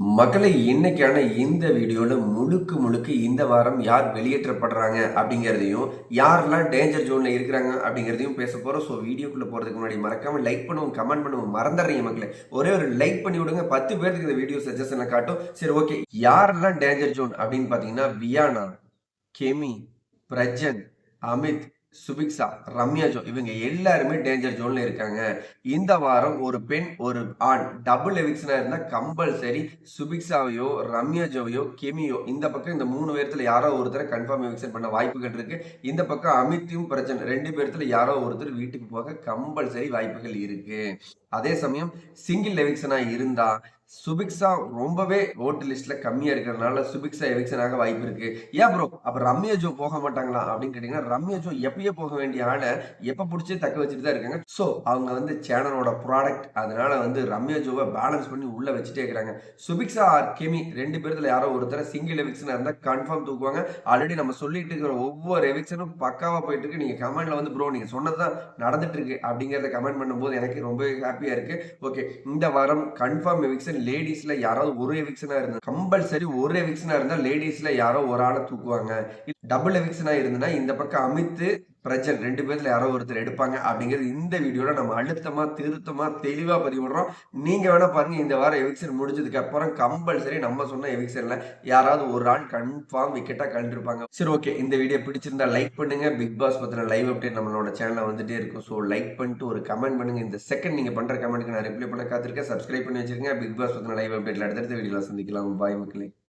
மக்களை இன்னைக்கான இந்த வீடியோவில் முழுக்க முழுக்க இந்த வாரம் யார் வெளியேற்றப்படுறாங்க அப்படிங்கிறதையும் யாரெல்லாம் டேஞ்சர் ஜோனில் இருக்கிறாங்க அப்படிங்கிறதையும் பேச போகிறோம் ஸோ வீடியோக்குள்ளே போகிறதுக்கு முன்னாடி மறக்காமல் லைக் பண்ணுவோம் கமெண்ட் பண்ணுவோம் மறந்துடுறீங்க மக்களை. ஒரே ஒரு லைக் பண்ணி விடுங்க. பத்து பேருக்கு இந்த வீடியோ சஜஷனை காட்டும். சரி ஓகே யாரெல்லாம் டேஞ்சர் ஜோன் அப்படின்னு பார்த்தீங்கன்னா வியானா கெமி பிரஜன் அமித் சுபிக்ஸா ரம்யா ஜோ இவங்க எல்லாருமே டேஞ்சர் ஜோன்ல இருக்காங்க. இந்த வாரம் ஒரு பெண் ஒரு ஆண் டபுள் எவிக்ஷனா இருந்தா கம்பல்சரி சுபிக்ஷாவையோ ரம்யா ஜோவையோ கெமியோ இந்த பக்கம் இந்த மூணு பேர்த்துல யாரோ ஒருத்தரை கன்ஃபார்ம் எவிக்ஷன் பண்ண வாய்ப்புகள் இருக்கு. இந்த பக்கம் அமித்தியும் பிரச்சனை ரெண்டு பேர்த்துல யாரோ ஒருத்தர் வீட்டுக்கு போக கம்பல்சரி வாய்ப்புகள் இருக்கு. அதே சமயம் சிங்கிள் எவிக்ஷனா இருந்தா சுபிக்ஸா ரொம்பவே ஓட்டு லிஸ்ட்ல கம்மியா இருக்கிறதுனால சுபிக்ஷா எவிக்ஷன் ஆக வாய்ப்பு இருக்கு. ஏன் ப்ரோ அப்ப ரம்யா ஜோ போக மாட்டாங்களா அப்படின்னு கேட்டீங்கன்னா ரம்யா ஜோ எப்பயே போக வேண்டிய ஆளை எப்ப பிடிச்சே தக்க வச்சுட்டு தான் இருக்காங்க. ஸோ அவங்க வந்து சேனலோட ப்ராடக்ட் அதனால வந்து ரம்யா ஜோவை பேலன்ஸ் பண்ணி உள்ள வச்சுட்டே இருக்கிறாங்க. சுபிக்ஸா ஆர் கெமி ரெண்டு பேர்த்துல யாரோ ஒருத்தர சிங்கிள் எவிக்ஷனா இருந்தா கன்ஃபார்ம் தூக்குவாங்க. ஆல்ரெடி நம்ம சொல்லிட்டு இருக்கிற ஒவ்வொரு எவிக்ஷனும் பக்காவா போயிட்டு இருக்கு. நீங்க கமெண்ட்ல வந்து ப்ரோ நீங்க சொன்னதுதான் நடந்துட்டு இருக்கு அப்படிங்கறத கமெண்ட் பண்ணும்போது எனக்கு ரொம்ப ஹாப்பியா இருக்கு. ஓகே இந்த வாரம் கன்ஃபார்ம் எவிக்ஷன் லேடிஸ்ல யாராவது ஒரு எவிக்ஷனா இருந்தா கம்பல்சரி ஒரு எவிக்ஷனா இருந்தா லேடிஸ்ல யாரோ ஒரு ஆளை தூக்குவாங்க. டபுள் எவிக்ஷனா இருந்ததுன்னா இந்த பக்கம் அமித்து பிரஜன் ரெண்டு பேர்ல யாரோ ஒருத்தர் எடுப்பாங்க அப்படிங்கிறது இந்த வீடியோல நம்ம அழுத்தமா திருத்தமா தெளிவா பதிவிடுறோம் நீங்க வேணா பாருங்க இந்த வாரம் எவிக்ஷன் முடிஞ்சதுக்கு அப்புறம் கம்பல்சரி நம்ம சொன்ன எவிக்ஷன்ல யாராவது ஒரு ஆள் கன்ஃபார்ம் விக்கெட்டா கண்டிருப்பாங்க சரி ஓகே இந்த வீடியோ பிடிச்சிருந்தா லைக் பண்ணுங்க. பிக் பாஸ் பத்தின லைவ் அப்டேட் நம்மளோட சேனல்ல வந்துட்டே இருக்கும். ஸோ லைக் பண்ணிட்டு ஒரு கமெண்ட் பண்ணுங்க. இந்த செகண்ட் நீங்க பண்ற கமெண்ட்க்கு நான் ரிப்ளை பண்ண காத்திருக்கேன். சப்ஸ்கிரைப் பண்ணி வச்சிருங்க. பிக் பாஸ் பத்தின லைவ் அப்டேட்ல அடுத்தடுத்த வீடியோல சந்திக்கலாம். பாய் மக்களே.